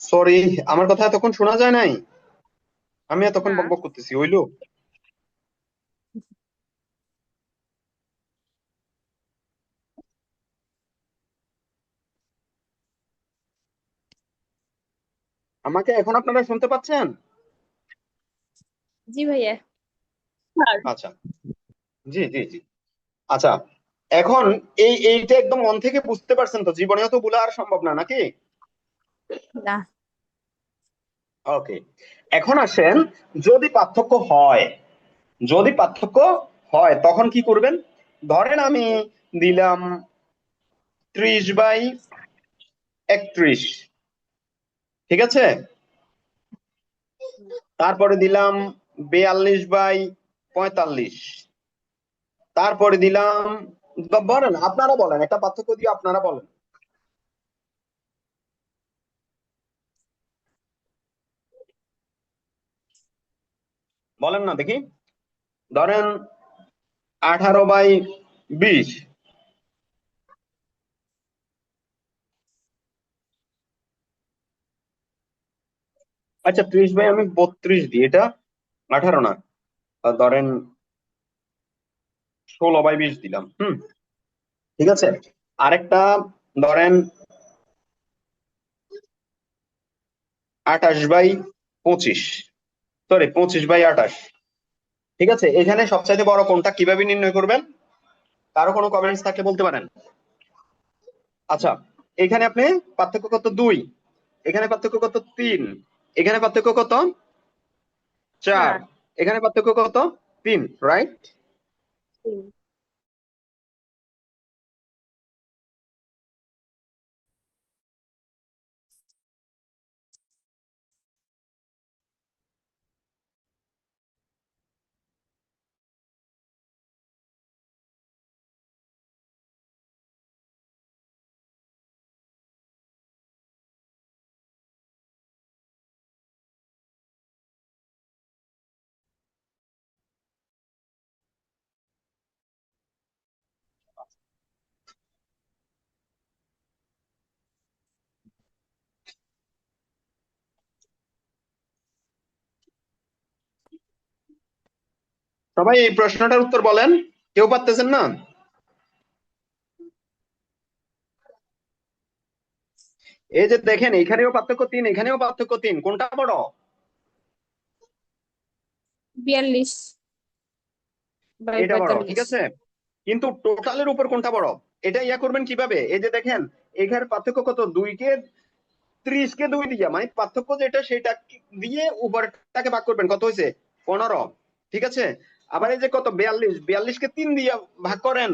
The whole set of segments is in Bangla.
সরি আমার কথা এতক্ষণ শোনা যায় নাই? আমি এতক্ষণ বকবক করতেছি হইল? আমাকে এখন আপনারা শুনতে পাচ্ছেন? জি ভাইয়া। আচ্ছা। জি জি জি। আচ্ছা এখন এই এইটা একদম মন থেকে বুঝতে পারছেন তো জীবনেও তো ভুলা আর সম্ভব না নাকি? না। ওকে। এখন আসেন যদি পার্থক্য হয় যদি পার্থক্য হয় তখন কি করবেন? ধরেন আমি দিলাম ত্রিশ বাই একত্রিশ। ঠিক আছে? তারপরে দিলাম বেয়াল্লিশ বাই পঁয়তাল্লিশ। তারপরে দিলাম, বলেন, আপনারা বলেন, একটা পার্থক্য দিয়ে আপনারা বলেন। বলেন না দেখি। ধরেন আঠারো বাই বিশ। আচ্ছা ত্রিশ বাই আমি বত্রিশ দিই। এটা আঠারো না। ধরেন ষোলো বাই বিশ দিলাম, হুম? ঠিক আছে? আরেকটা, ধরেন আঠাশ বাই পঁচিশ। সরি পঁচিশ বাই আঠাশ। ঠিক আছে? এখানে সবচাইতে বড় কোনটা কীভাবে নির্ণয় করবেন? কারও কোনো কমেন্টস থাকলে বলতে পারেন। আচ্ছা এখানে আপনি পার্থক্য কত? দুই। এখানে পার্থক্য কত? তিন। এখানে পার্থক্য কত? চার। এখানে পার্থক্য কত? তিন রাইট সবাই এই প্রশ্নটার উত্তর বলেন। কেউ পারতেছেন না? এই যে দেখেন এখানেও পার্থক্য তিন এখানেও পার্থক্য তিন। কোনটা বড় বিয়াল্লিশ এটা বড় ঠিক আছে? কিন্তু টোটালের উপর কোনটা বড় এটা ইয়া করবেন কীভাবে? এই যে দেখেন এখানে পার্থক্য কত? দুই কে ত্রিশ কে দুই দিয়া মানে পার্থক্য যেটা সেটা দিয়ে উপরটাকে ভাগ করবেন। কত হয়েছে? পনেরো ঠিক আছে? আবার এই যে কত? বিয়াল্লিশ। বিয়াল্লিশ কে তিন দিয়া ভাগ করেন।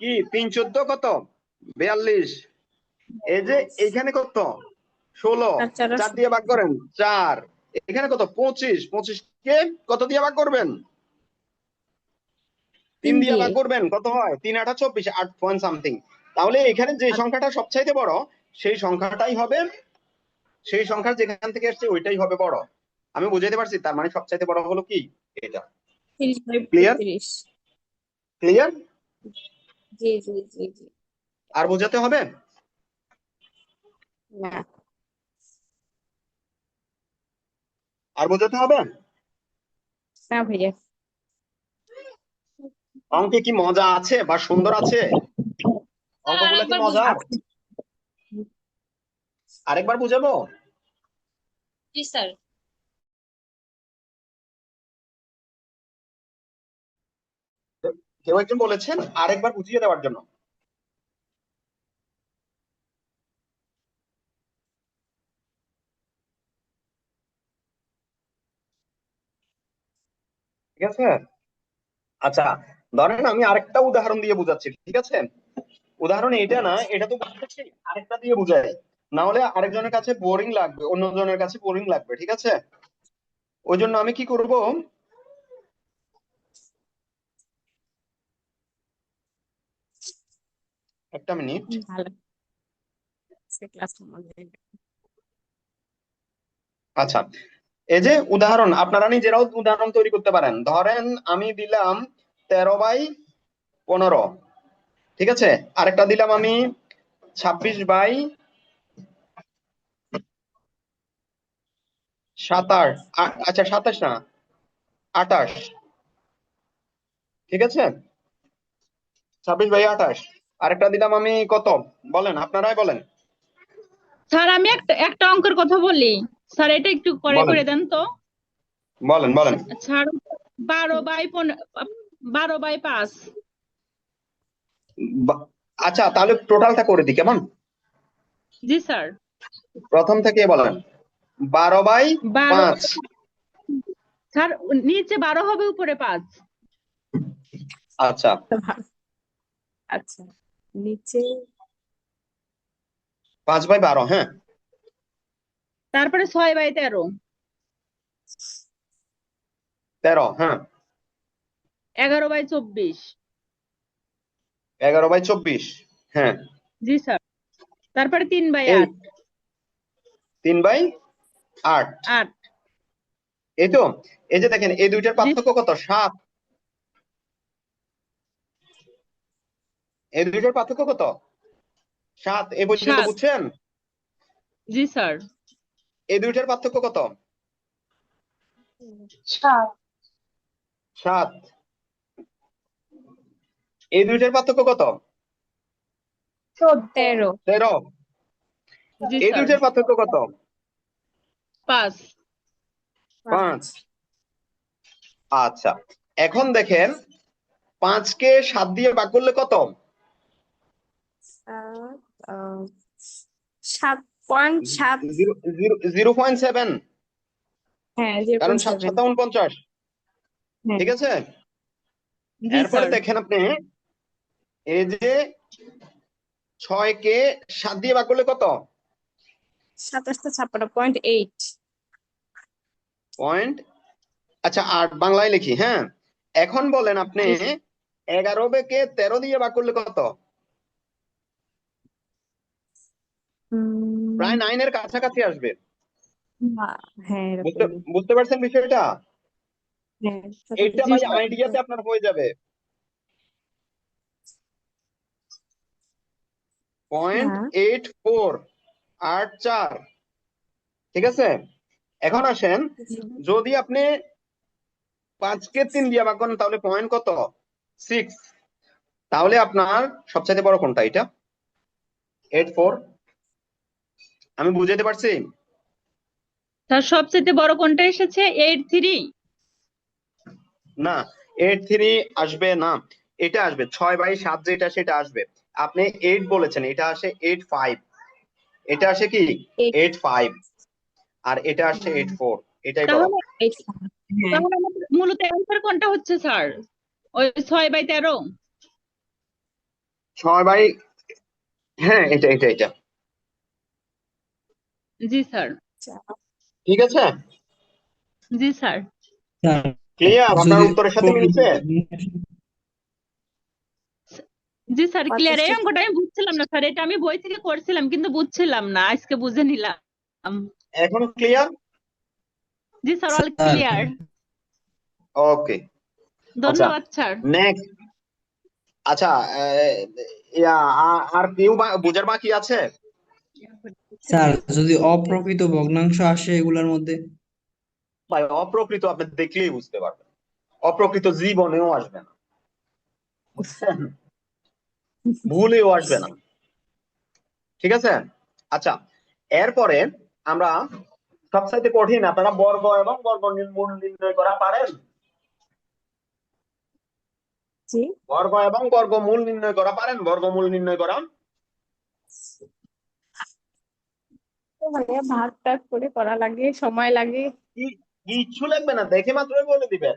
কি? তিন চোদ্দ কত? বিয়াল্লিশ। এই যে এখানে কত? ষোলো। চার দিয়ে ভাগ করেন চার। এখানে কত? পঁচিশ। পঁচিশ কে কত দিয়ে ভাগ করবেন? তিন দিয়ে দিয়ে। ভাগ করবেন কত হয়? তিন আটা চব্বিশ আট পয়েন্ট সামথিং তাহলে এখানে যে সংখ্যাটা সবচাইতে বড় সেই সংখ্যাটাই হবে সেই সংখ্যা যেখান থেকে আসছে ওইটাই হবে বড়। আমি বুঝাইতে পারছি তার মানে সবচাইতে বড় হলো কি? এটা। পঁয়ত্রিশ। ক্লিয়ার জি জি জি জি। আর বোঝাতে হবে? না। আর বোঝাতে হবে? না ভাইয়া। অঙ্কে কি মজা আছে বা সুন্দর আছে? অঙ্কগুলো কি আরেকবার মজা। আরেকবার বুঝাবো? জি স্যার। কেউ একজন বলেছেন আরেকবার বুঝিয়ে দেওয়ার জন্য। ঠিক আছে? আচ্ছা ধরেন আমি আরেকটা উদাহরণ দিয়ে বুঝাচ্ছি, ঠিক আছে? উদাহরণ এটা না, এটা তো বুঝাচ্ছি, আরেকটা দিয়ে বুঝাই। না হলে আরেকজনের কাছে বোরিং লাগবে, অন্যজনের কাছে বোরিং লাগবে, ঠিক আছে? ওই জন্য আমি কি করব? একটা মিনিট। ভালো। আচ্ছা এই যে উদাহরণ আপনারা নিজেরাও উদাহরণ তৈরি করতে পারেন। ধরেন আমি দিলাম তেরো বাই পনেরো ঠিক আছে? আরেকটা দিলাম আমি ছাব্বিশ বাই সাতাশ আচ্ছা সাতাশ না আটাশ ঠিক আছে? ছাব্বিশ বাই আটাশ। আরেকটা দিলাম আমি কত? বলেন আপনারাই বলেন। স্যার আমি একটা একটা অঙ্কের কথা বলি। স্যার এটা একটু করে করে দেন তো। বলেন বলেন। স্যার বারো বাই পনেরো বারো বাই পাঁচ। আচ্ছা তাহলে টোটালটা করে দিই কেমন? জি স্যার। প্রথম থেকে বলেন। বারো বাই বারো পাঁচ। স্যার নিচে বারো হবে উপরে পাঁচ। আচ্ছা। আচ্ছা। নিচে পাঁচ বাই বারো হ্যাঁ? তারপরে ছয় বাই তেরো। তেরো হ্যাঁ। এগারো বাই চব্বিশ। এগারো বাই চব্বিশ হ্যাঁ। জি স্যার। তারপরে তিন বাই এই আট। তিন বাই আট। আট। এই তো? এই যে দেখেন এই দুইটার পার্থক্য কত? সাত। এই দুইটার পার্থক্য কত? সাত এই পর্যন্ত বুঝছেন? জি স্যার। এই দুইটার পার্থক্য কত? সাত। সাত। এই দুইটার পার্থক্য কত? তেরো তেরো। জি এই দুইটার পার্থক্য কত? পাঁচ। পাঁচ। আচ্ছা। এখন দেখেন পাঁচকে সাত দিয়ে ভাগ করলে কত? সাত আহ, পয়েন্ট সাত zero zero zero point seven. হ্যাঁ কারণ পয়েন্ট সাত উনপঞ্চাশ হ্যাঁ। ঠিক আছে? এরপরে দেখেন আপনি এই যে ছয় কে সাত দিয়ে ভাগ করলে কত? সাতাশটা ছাপ্পান্ন পয়েন্ট এইট। পয়েন্ট আচ্ছা আট বাংলায় লিখি হ্যাঁ? এখন বলেন আপনি এগারো কে তেরো দিয়ে ভাগ করলে কত? প্রায় নাইনের কাছাকাছি আসবে। হ্যাঁ বুঝতে পারছেন বিষয়টা? হ্যাঁ এইটা ভাই আইডিয়াতে আপনার হয়ে যাবে। পয়েন্ট। এইট ফোর আট চার। ঠিক আছে? এখন আসেন যদি আপনি পাঁচকে তিন দিয়ে ভাগ করেন তাহলে পয়েন্ট কত? সিক্স তাহলে আপনার সবচাইতে বড় কোনটা এটা? এইট ফোর আমি বুঝাতে পারছি? স্যার সবচেয়ে বড় কোনটা এসেছে? এইট থ্রি না এইট থ্রি আসবে না। এটা আসবে ছয় বাই সাত যেটা সেটা আসবে। আপনি এইট বলেছেন এটা আসে এইট ফাইভ এটা আসে কি. এইট ফাইভ আর এটা আসে এইট ফোর এটাই হ্যাঁ। মূলত অ্যান্সার কোনটা হচ্ছে স্যার? ওই ছয় বাই তেরো। ছয় বাই হ্যাঁ এটা এটা এটা। জি স্যার। ঠিক আছে? জি স্যার। ক্লিয়ার? আপনার উত্তরের সাথে মিলছে জি স্যার ক্লিয়ার। এই অঙ্কটা আমি বুঝছিলাম না স্যার। এটা আমি বই থেকে করছিলাম কিন্তু বুঝছিলাম না। আজকে বুঝে নিলাম। এখন ক্লিয়ার? জি স্যার অল ক্লিয়ার। ওকে। ধন্যবাদ স্যার। নেক্সট। আচ্ছা আর কেউ বোঝার বাকি আছে? স্যার যদি অপ্রকৃত ভগ্নাংশ আসে এগুলোর মধ্যে? ভাই অপ্রকৃত আপনি দেখলেই বুঝতে পারবেন। অপ্রকৃত জীবনেও আসবে না। বুঝছেন? ভুলেও আসবে না। ঠিক আছে? আচ্ছা এরপরে আমরা সবচাইতে কঠিন আপনারা বর্গ এবং বর্গ মূল নির্ণয় করা পারেন? বর্গ এবং বর্গমূল নির্ণয় করা পারেন? বর্গমূল নির্ণয় করা তো ভাইয়া ভাগ টাগ করে করা লাগে সময় লাগে। কিচ্ছু লাগবে না? দেখে মাত্রই বলে দিবেন।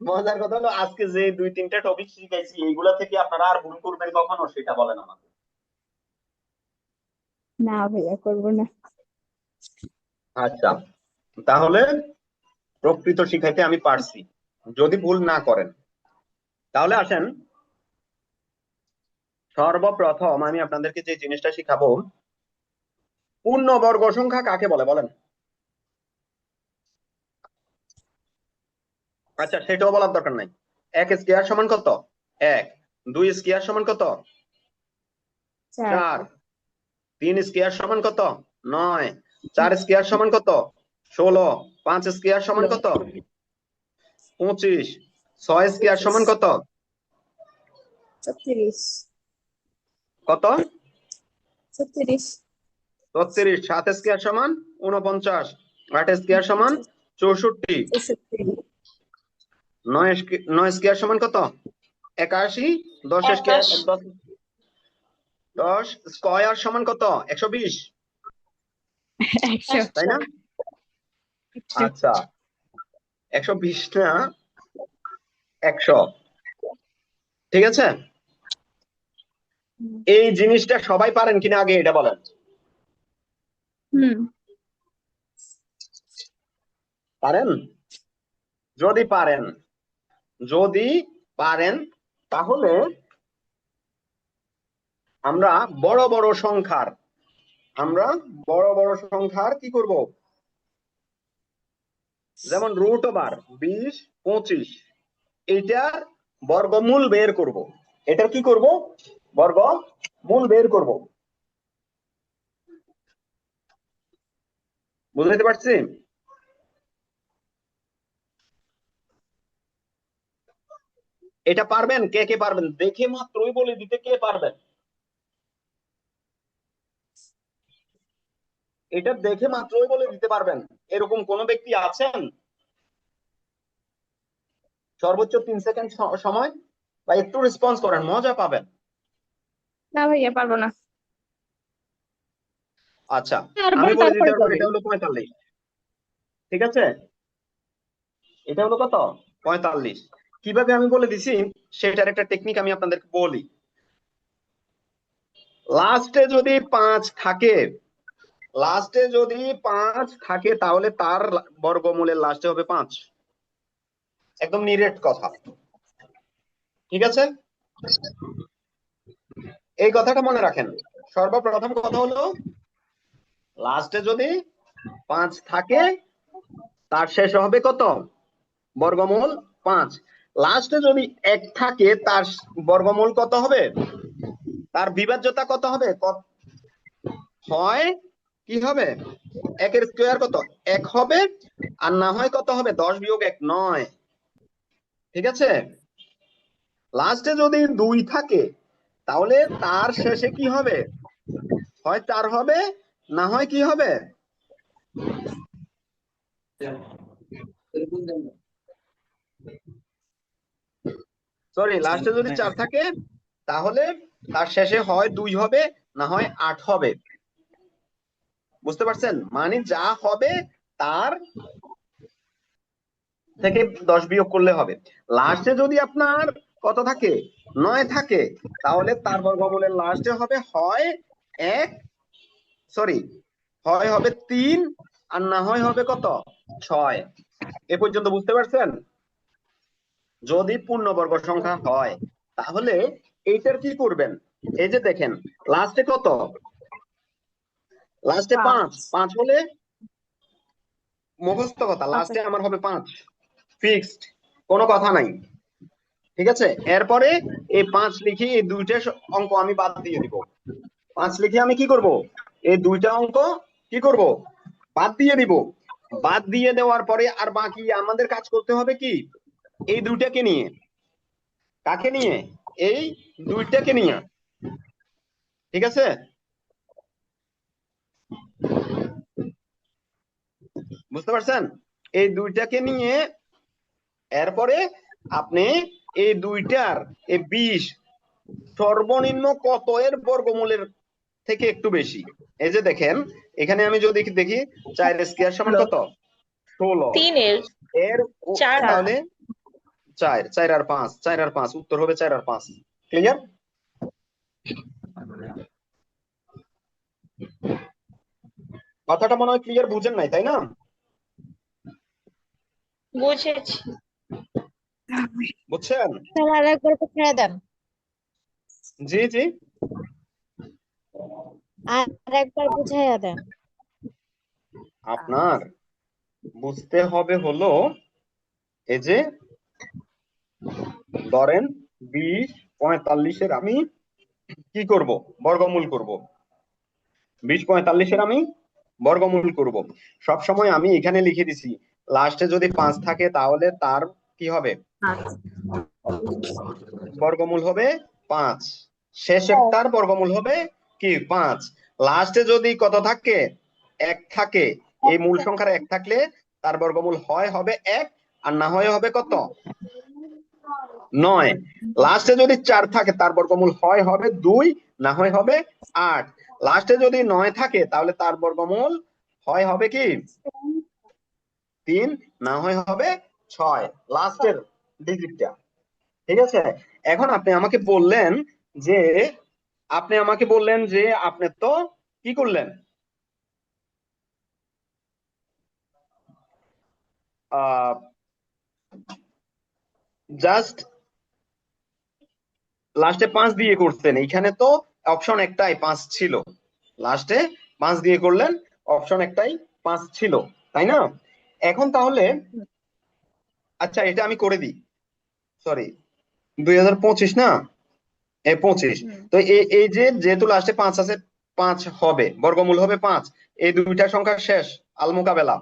মজার কথা হলো আজকে যে দুই তিনটা টপিক শিখাইছি এইগুলা থেকে আপনারা আর ভুল করবেন কখনো সেটা বলেন আমাকে। না ভাইয়া করব না। আচ্ছা তাহলে প্রকৃত শিখাইতে আমি পারছি। যদি ভুল না করেন তাহলে আসেন সর্বপ্রথম আমি আপনাদেরকে যে জিনিসটা শিখাবো পূর্ণবর্গ সংখ্যা কাকে বলে বলেন? আচ্ছা সেটাও বলার দরকার নাই। এক স্কোয়ার সমান কত? এক। দুই স্কোয়ার সমান কত? চার। চার। তিন স্কোয়ার সমান কত? নয়। চার স্কোয়ার সমান কত? ষোলো। পাঁচ স্কোয়ার সমান কত? পঁচিশ। ছয় স্কোয়ার সমান কত? ছত্রিশ। কত? ছত্রিশ। ছত্রিশ। সাত স্কোয়ার সমান উনপঞ্চাশ আট স্কোয়ার সমান চৌষট্টি। নয় নয় স্কোয়ার সমান কত? একাশি। দশ স্কোয়ার দশ স্কোয়ার সমান কত? একশো বিশ। তাই না? আচ্ছা। একশো বিশ না? একশো। ঠিক আছে। এই জিনিসটা সবাই পারেন কিনা আগে এটা বলেন। পারেন? যদি পারেন যদি পারেন তাহলে আমরা বড় বড় সংখ্যার আমরা বড় বড় সংখ্যার কি করব? যেমন রুট ওভার বিশ পঁচিশ এইটার বর্গমূল বের করব। এটার কি করব? বর্গমূল বের করব। বুঝতে পারছি? এটা পারবেন? কে কে পারবেন? দেখে মাত্রই বলে দিতে কে পারবেন? এটা দেখে মাত্রই বলে দিতে পারবেন। এরকম কোন ব্যক্তি আছেন? সর্বোচ্চ তিন সেকেন্ড সময়? বা একটু রেসপন্স করেন, মজা পাবেন। না ভাইয়া পারব না। আচ্ছা আমি বলে দিতে পারব এটা হলো পঁয়তাল্লিশ। ঠিক আছে? এটা হলো কত? পঁয়তাল্লিশ। কীভাবে আমি বলে দিছি সেটার একটা টেকনিক আমি আপনাদেরকে বলি। লাস্টে যদি পাঁচ থাকে লাস্টে যদি পাঁচ থাকে তাহলে তার বর্গমূলের লাস্টে হবে পাঁচ। একদম নিরেট কথা। ঠিক আছে? এই কথাটা মনে রাখেন। সর্বপ্রথম কথা হলো লাস্টে যদি পাঁচ থাকে, তার শেষ হবে কত? বর্গমূল পাঁচ। লাস্টে যদি এক থাকে, তার বর্গমূল কত হবে? তার বিভাজ্যতা কত হবে? হয়, কি হবে? একের স্কোয়ার কত? এক হবে, আর না হয় কত হবে? দশ বিয়োগ এক নয়। ঠিক আছে? লাস্টে যদি দুই থাকে তাহলে তার শেষে কি হবে? হয় চার হবে, না হয় কি হবে? সরি লাস্টে যদি চার থাকে, তাহলে তার শেষে হয় দুই হবে, না হয় আট হবে। বুঝতে পারছেন? মানে যা হবে, তার থেকে দশ বিয়োগ করলে হবে। লাস্টে যদি আপনার কত থাকে? নয় থাকে। তাহলে তার বর্গমূলের লাস্টে হবে হয় এক সরি হয় হবে তিন আর না হয় হবে কত? ছয়। এ পর্যন্ত বুঝতে পারছেন? যদি পূর্ণবর্গ সংখ্যা হয় তাহলে এইটার কি করবেন? এই যে দেখেন লাস্টে কত? লাস্টে পাঁচ। পাঁচ। হলে মুখস্থ কথা লাস্টে আমার হবে পাঁচ। ফিক্সড কোনো কথা নাই। ঠিক আছে? এরপরে এই পাঁচ লিখে, এই দুইটা অঙ্ক আমি বাদ দিয়ে দিব। পাঁচ লিখে আমি কি করব? এই দুইটা অঙ্ক কি করব? বাদ দিয়ে দিব। বাদ দিয়ে দেওয়ার পরে আর বাকি আমাদের কাজ করতে হবে কি? এই দুইটাকে নিয়ে। কাকে নিয়ে? এই দুইটাকে নিয়ে। ঠিক আছে? বুঝতে পারছেন? এই দুইটাকে নিয়ে এরপরে আপনি এই দুইটার এই বিশ সর্বনিম্ন কত এর বর্গমূলের থেকে একটু বেশি? এই যে দেখেন এখানে আমি যদি দেখি চার স্কোয়ার সমান কত? ষোলো। এর চার। তাহলে চার চার আর পাঁচ চার আর পাঁচ উত্তর হবে চার আর পাঁচ। ক্লিয়ার কথাটা মনে হয় ক্লিয়ার বুঝেন নাই তাই না? বুঝেছি। বুঝছেন? স্যার আর ছেড়ে দেন। জি জি। আর বুঝাইয়া দেন। আপনার বুঝতে হবে হলো এই যে ধরেন বিশ পঁয়তাল্লিশের আমি কি করব? বর্গমূল করব। বিশ পঁয়তাল্লিশের আমি বর্গমূল করব। সব সময় আমি এখানে লিখে দিছি। লাস্টে যদি পাঁচ থাকে তাহলে তার কি হবে? বর্গমূল হবে পাঁচ। শেষেরটার বর্গমূল হবে কি? পাঁচ। লাস্টে যদি কত থাকে? এক থাকে। এই মূল সংখ্যার এক থাকলে তার বর্গমূল হয় হবে এক আর না হয় হবে কত? নয়। লাস্টে যদি চার থাকে তার বর্গমূল হয় হবে দুই না হয় হবে আট। লাস্টে যদি নয় থাকে তাহলে তার বর্গমূল হয় হবে কি? তিন না হয় হবে ছয়, লাস্টের ডিজিটটা ঠিক আছে? এখন আপনি আমাকে বললেন যে, আপনি আমাকে বললেন যে, আপনি তো কি করলেন? জাস্ট লাস্টে পাঁচ দিয়ে করতেন এইখানে তো অপশন একটাই, পাঁচ ছিল। লাস্টে পাঁচ দিয়ে করলেন অপশন একটাই পাঁচ ছিল। তাই না? এখন তাহলে আচ্ছা এটা আমি করে দিই। সরি দুই হাজার পঁচিশ না? এ পঁচিশ। তো এই যে যেহেতু লাস্টে পাঁচ আছে পাঁচ হবে বর্গমূল হবে পাঁচ। এই দুইটা সংখ্যা শেষ আল মোকাবেলা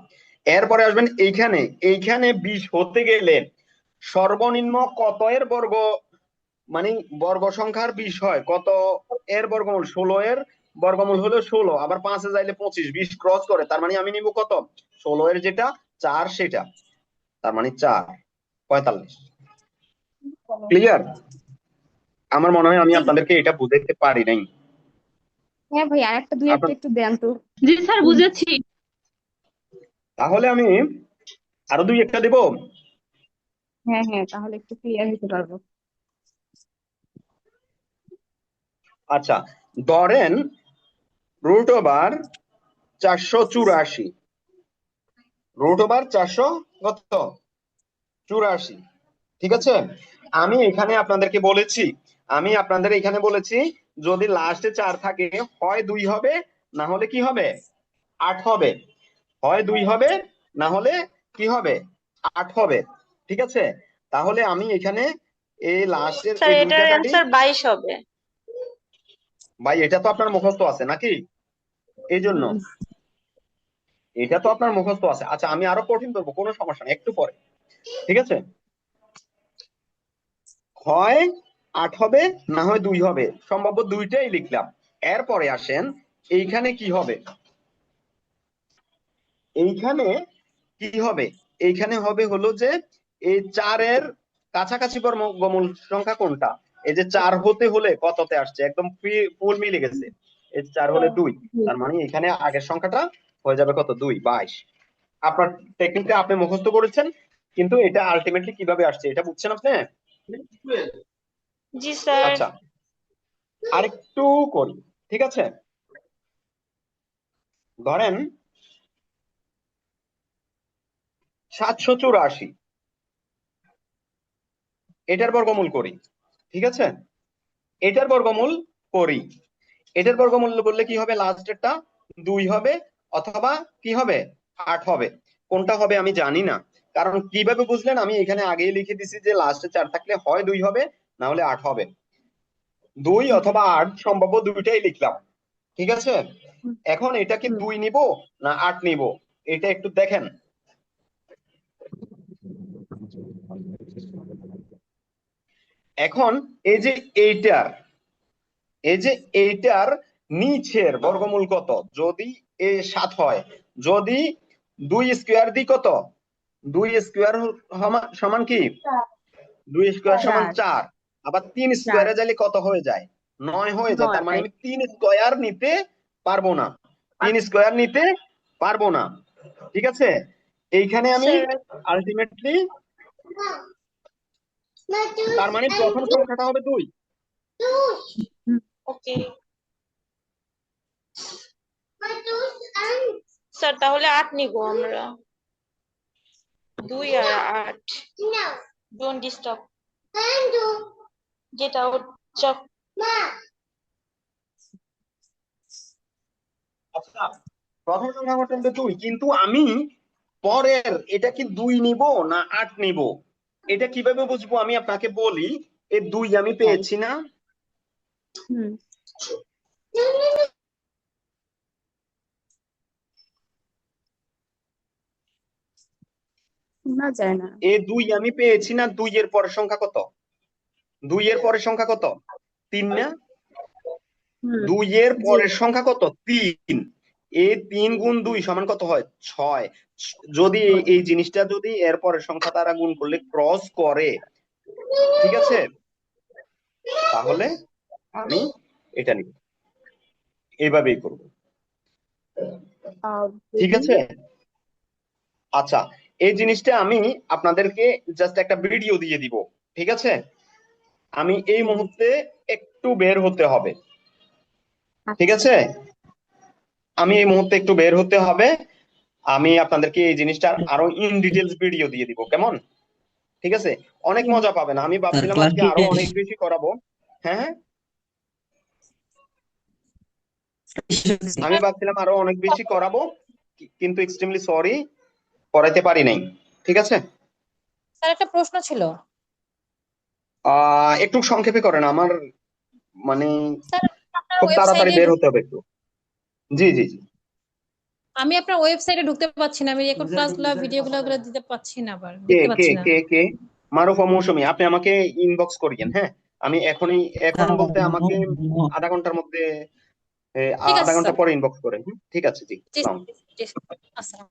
এরপরে আসবেন এইখানে। এইখানে বিশ হতে গেলে সর্বনিম্ন কত এর বর্গ? মানে বর্গ সংখ্যার বিশ হয় কত এর বর্গমূল? ষোলো এর বর্গমূল হলো ষোলো আবার পাঁচে যাইলে পঁচিশ বিশ ক্রস করে তার মানে আমি নিব কত? ষোলো এর যেটা চার সেটা। তার মানে চার পঁয়তাল্লিশ। ক্লিয়ার আমার মনে হয় আমি আপনাদেরকে এটা বুঝাইতে পারি নাই। হ্যাঁ ভাই আর একটা দুই একটা একটু দেন তো। জি স্যার বুঝেছি তাহলে আমি আরও দুই একটা দেব? হ্যাঁ হ্যাঁ তাহলে একটু ক্লিয়ার হতে পারব। আচ্ছা ধরেন রুট ওভার চারশো চুরাশি। রুট ওভার চারশো কত? চুরাশি। ঠিক আছে? আমি এখানে আপনাদেরকে বলেছি আমি আপনাদের এখানে বলেছি যদি লাস্টে চার থাকে হয় দুই হবে না হলে কি হবে? আট হবে। হয় দুই হবে না হলে কি হবে? আট হবে। ঠিক আছে? তাহলে আমি এখানে এই লাস্টের এটার কাটি। বাইশ হবে। ভাই এটা তো আপনার মুখস্থ আছে নাকি? এই জন্য। এটা তো আপনার মুখস্থ আছে। আচ্ছা আমি আরও কঠিন করব কোনো সমস্যা একটু পরে। ঠিক আছে? হয় আট হবে, না হয় দুই হবে। সম্ভাব্য দুইটাই লিখলাম। এরপরে আসেন, এইখানে কি হবে? এইখানে কি হবে? এইখানে হবে হলো যে, এই চারের কাছাকাছি গমন সংখ্যা কোনটা? এই যে চার হতে হলে কততে আসছে? একদম ফুল মিলে গেছে। এই চার হলে দুই। তার মানে এখানে আগের সংখ্যাটা হয়ে যাবে কত? দুই বাইশ। আপনার টেকনিকটা আপনি মুখস্থ করেছেন কিন্তু এটা আলটিমেটলি কীভাবে আসছে? এটা বুঝছেন আপনি? জি স্যার। আচ্ছা। আরেকটু করি ঠিক আছে? ধরেন সাতশো চুরাশি। এটার বর্গমূল করি ঠিক আছে? এটার বর্গমূল করি। এটার বর্গমূল করলে কি হবে? লাস্টেরটা দুই হবে অথবা কি হবে? আট হবে। কোনটা হবে আমি জানি না। কারণ কীভাবে বুঝলেন? আমি এখানে আগেই লিখে দিছি যে লাস্টে চার থাকলে হয় দুই হবে, না হলে আট হবে। দুই অথবা আট সম্ভাব্য দুইটাই লিখলাম। ঠিক আছে? এখন এটা কি দুই নিব না আট নিব? এটা একটু দেখেন। এখন এই যে এইটার, এই যে এইটার নিচের বর্গমূল কত? যদি সাত হয় যদি দুই স্কোয়ার দি কত দুই স্কোয়ার সমান কি দুই স্কোয়ার সমান চার আবার তিন স্কোয়ারে যাইলে কত হয়ে যায় নয় হয়ে যায় তার মানে আমি তিন স্কোয়ার নিতে পারব না তিন স্কোয়ার নিতে পারব না ঠিক আছে এইখানে আমি আলটিমেটলি তার মানে প্রথম সংখ্যাটা হবে দুই ওকে স্যার তাহলে আট নিব আমরা। দুই আর আট। ডোন্ট ডিস্টার্ব যেটা চক প্রথম সংখ্যা হবে দুই কিন্তু আমি পরের এটা কি দুই নিব না আট নিব? এটা কীভাবে বুঝব? আমি আপনাকে বলি এই দুই আমি পেয়েছি না। শোনা যায় না। এ দুই আমি পেয়েছি না দুই এর পরের সংখ্যা কত? দুই এর পরের সংখ্যা কত? তিন না? দুই এর পরের সংখ্যা কত? তিন। এ তিন গুণ দুই সমান কত হয়? ছয়। যদি এই- জিনিসটা যদি এর পরের সংখ্যা দ্বারা গুণ করলে ক্রস করে ঠিক আছে? তাহলে আমি এটা নিব। এইভাবেই করব। ঠিক আছে? আচ্ছা এই জিনিসটা আমি আপনাদেরকে জাস্ট একটা ভিডিও দিয়ে দিব ঠিক আছে? আমি এই মুহূর্তে একটু বের হতে হবে ঠিক আছে? আমি এই মুহূর্তে একটু বের হতে হবে আমি আপনাদেরকে এই জিনিসটা আরও ইন ডিটেলস ভিডিও দিয়ে দিব কেমন? ঠিক আছে? অনেক মজা পাবেন আমি ভাবছিলাম আজকে আরও অনেক বেশি করাবো হ্যাঁ হ্যাঁ? আমি ভাবছিলাম আরও অনেক বেশি করাবো কিন্তু এক্সট্রিমলি সরি করাইতে পারি নাই ঠিক আছে? স্যার একটা প্রশ্ন ছিল। আহ একটু সংক্ষেপে করেন আমার মানে খুব তাড়াতাড়ি ওয়েবসাইটে বের হতে হবে একটু। জি জি জি। আমি আপনার ওয়েবসাইটে ঢুকতে পারছি না আমি রেকর্ড ক্লাসগুলো ভিডিওগুলো ওগুলো দিতে পারছি না আবার কে কে পাচ্ছি না। কে কে? মারুফা মৌসুমী আপনি আমাকে ইনবক্স করিয়েন হ্যাঁ? আমি এখনই এখন বলতে আমাকে আধা ঘণ্টার মধ্যে আধা ঘণ্টা পরে ইনবক্স করেন ঠিক আছে জি জি সালাম। জি আসসালাম